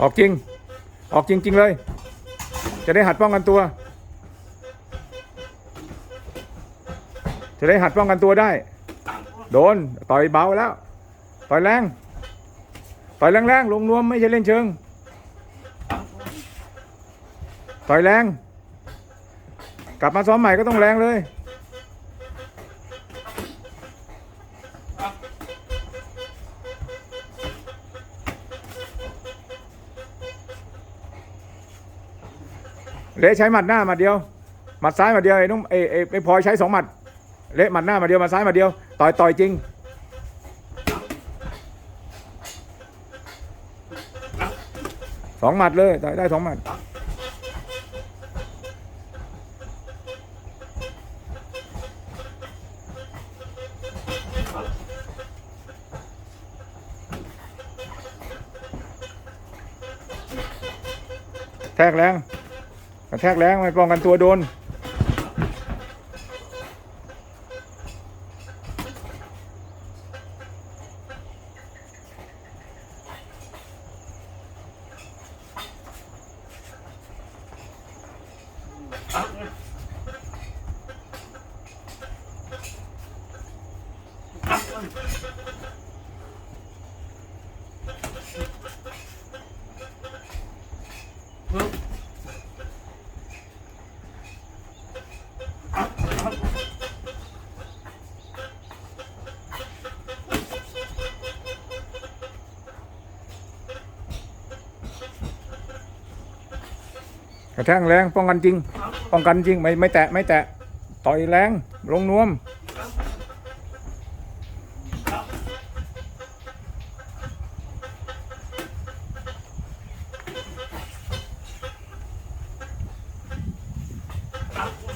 ออกจริง ออกจริง ๆ เลย จะได้หัดป้องกันตัว จะได้หัดป้องกันตัวได้ โดน ต่อยเบาแล้ว ต่อยแรง ต่อยแรงๆลงนวมไม่ใช่เล่นเชิง ต่อยแรง กลับมาซ้อมใหม่ก็ต้องแรงเลย เละใช้หมัดหน้าหมัดเดียวหมัดซ้ายหมัดเดียวไอ้นุ่มไอ้ไอ้ไอ้พลอยใช้สองหมัดเละหมัดหน้าหมัดเดียวหมัดซ้ายหมัดเดียวต่อยต่อยจริงสองหมัดเลยต่อยได้สองหมัดแทกแรง กระแทกแรงไม่ป้องกันตัวโดน กระแทงแรงป้องกันจริง ป้องกันจริงไม่ไม่แตะไม่แตะต่อยแรงลงนวมครับ